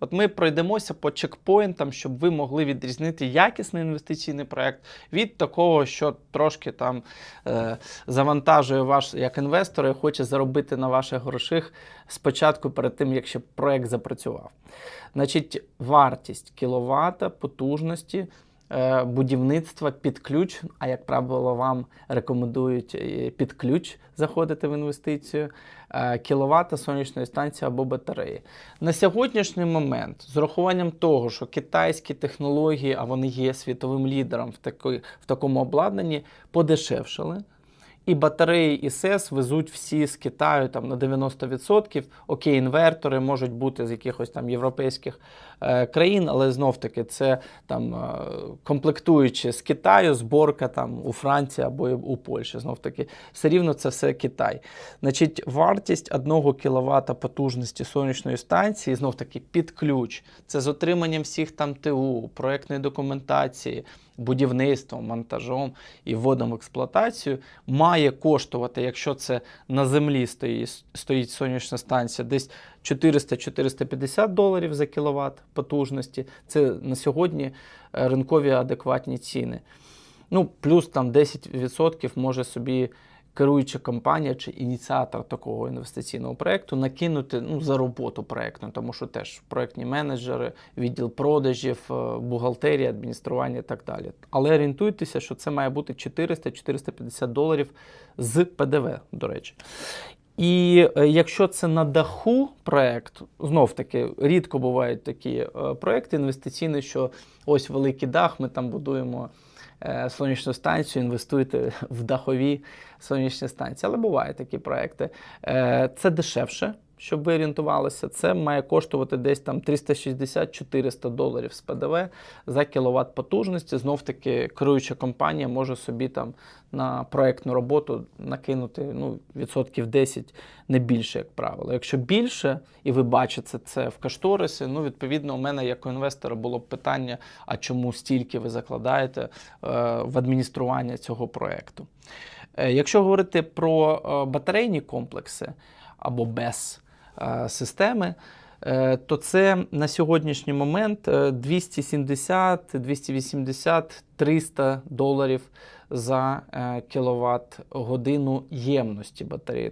От ми пройдемося по чекпоінтам, щоб ви могли відрізнити якісний інвестиційний проект від такого, що трошки там е, завантажує вас як інвестора і хоче заробити на ваших грошах спочатку перед тим, як ще проект запрацював. Значить, вартість кіловата потужності будівництва під ключ, а як правило, вам рекомендують е, під ключ заходити в інвестицію, е, кіловата сонячної станції або батареї. На сьогоднішній момент, з урахуванням того, що китайські технології, а вони є світовим лідером в, такої, в такому обладнанні, подешевшали. І батареї і СЕС везуть всі з Китаю там на 90%. Окей, інвертори можуть бути з якихось там європейських е, країн, але знов таки це там е, комплектуючи з Китаю, зборка там у Франції або у Польщі. Знов таки, все рівно це все Китай. Значить, вартість 1 кВт потужності сонячної станції, знов таки під ключ. Це з отриманням всіх там ТУ, проектної документації будівництвом, монтажом і вводом в експлуатацію має коштувати, якщо це на землі стоїть, стоїть сонячна станція, десь 400-450 доларів за кіловат потужності. Це на сьогодні е, ринкові адекватні ціни. Ну, плюс там 10% може собі керуюча компанія чи ініціатор такого інвестиційного проєкту накинути ну, за роботу проєкту, тому що теж проєктні менеджери, відділ продажів, е, бухгалтерія, адміністрування і так далі. Але орієнтуйтеся, що це має бути 400-450 доларів з ПДВ, до речі. І е, якщо це на даху проект, знов таки рідко бувають такі е, проекти інвестиційні, що ось великий дах, ми там будуємо сонячну станцію, інвестуйте в дахові сонячні станції. Але бувають такі проекти. Е, Це дешевше. Щоб ви орієнтувалися, це має коштувати десь там 360-400 доларів з ПДВ за кіловат потужності. Знов таки керуюча компанія може собі там на проектну роботу накинути ну, відсотків 10, не більше, як правило. Якщо більше, і ви бачите це в кошторисі, ну відповідно, у мене як у інвестора було б питання: а чому стільки ви закладаєте е, в адміністрування цього проекту? Е, Якщо говорити про е, батарейні комплекси або без е, системи, е, то це на сьогоднішній момент е, 270, 280, 300 доларів за е, кіловат годину ємності батареї.